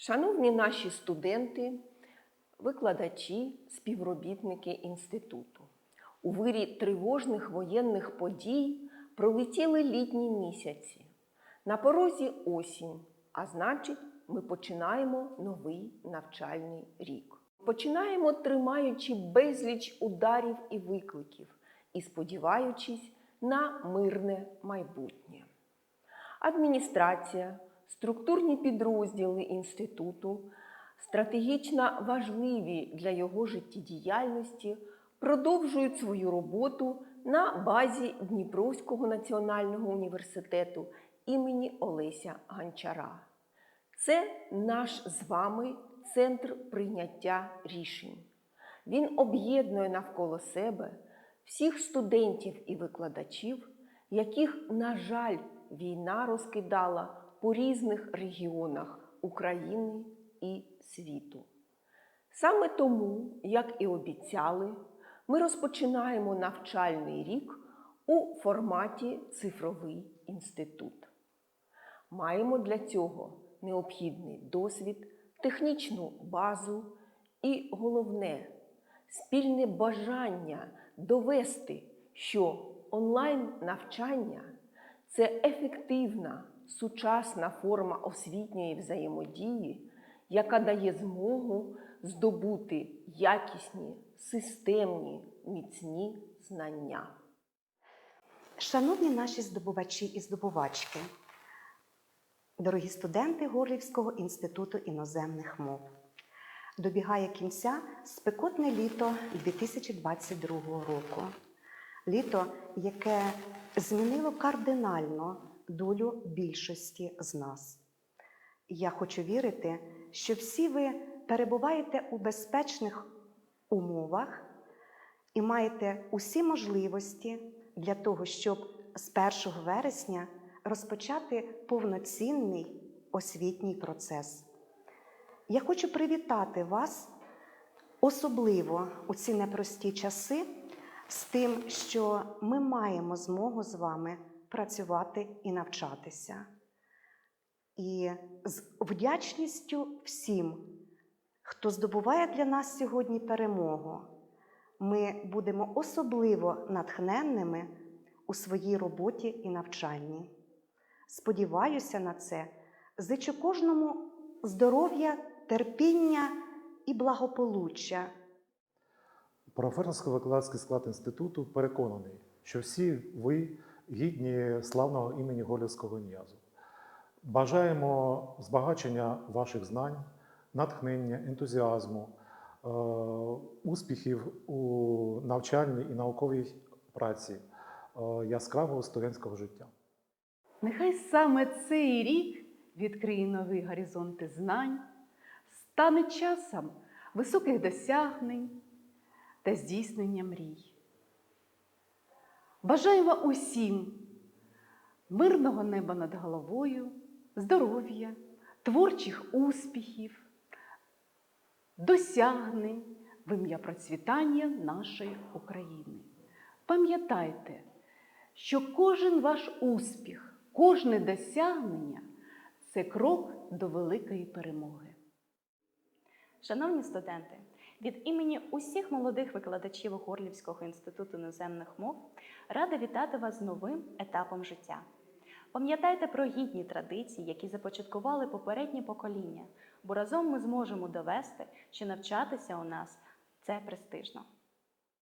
Шановні наші студенти, викладачі, співробітники інституту, у вирі тривожних воєнних подій пролетіли літні місяці. На порозі осінь, а значить, ми починаємо новий навчальний рік. Починаємо, тримаючи безліч ударів і викликів і сподіваючись на мирне майбутнє. Адміністрація, структурні підрозділи інституту, стратегічно важливі для його життєдіяльності, продовжують свою роботу на базі Дніпровського національного університету імені Олеся Гончара. Це наш з вами центр прийняття рішень. Він об'єднує навколо себе всіх студентів і викладачів, яких, на жаль, війна розкидала по різних регіонах України і світу. Саме тому, як і обіцяли, ми розпочинаємо навчальний рік у форматі цифровий інститут. Маємо для цього необхідний досвід, технічну базу і головне спільне бажання довести, що онлайн навчання це ефективна сучасна форма освітньої взаємодії, яка дає змогу здобути якісні, системні, міцні знання. Шановні наші здобувачі і здобувачки, дорогі студенти Горлівського інституту іноземних мов, добігає кінця спекотне літо 2022 року. Літо, яке змінило кардинально долю більшості з нас. Я хочу вірити, що всі ви перебуваєте у безпечних умовах і маєте усі можливості для того, щоб з 1 вересня розпочати повноцінний освітній процес. Я хочу привітати вас особливо у ці непрості часи з тим, що ми маємо змогу з вами працювати і навчатися. І з вдячністю всім, хто здобуває для нас сьогодні перемогу, ми будемо особливо натхненними у своїй роботі і навчанні. Сподіваюся на це, зичу кожному здоров'я, терпіння і благополуччя. Професорсько-викладацький склад інституту переконаний, що всі ви гідні славного імені Голівського ньязу. Бажаємо збагачення ваших знань, натхнення, ентузіазму, е, успіхів у навчальній і науковій праці, е, яскравого студентського життя. Нехай саме цей рік відкриє нові горизонти знань, стане часом високих досягнень та здійснення мрій. Бажаємо усім мирного неба над головою, здоров'я, творчих успіхів, досягнень в ім'я процвітання нашої України. Пам'ятайте, що кожен ваш успіх, кожне досягнення це крок до великої перемоги. Шановні студенти, від імені усіх молодих викладачів Горлівського інституту іноземних мов рада вітати вас з новим етапом життя. Пам'ятайте про гідні традиції, які започаткували попередні покоління, бо разом ми зможемо довести, що навчатися у нас це престижно.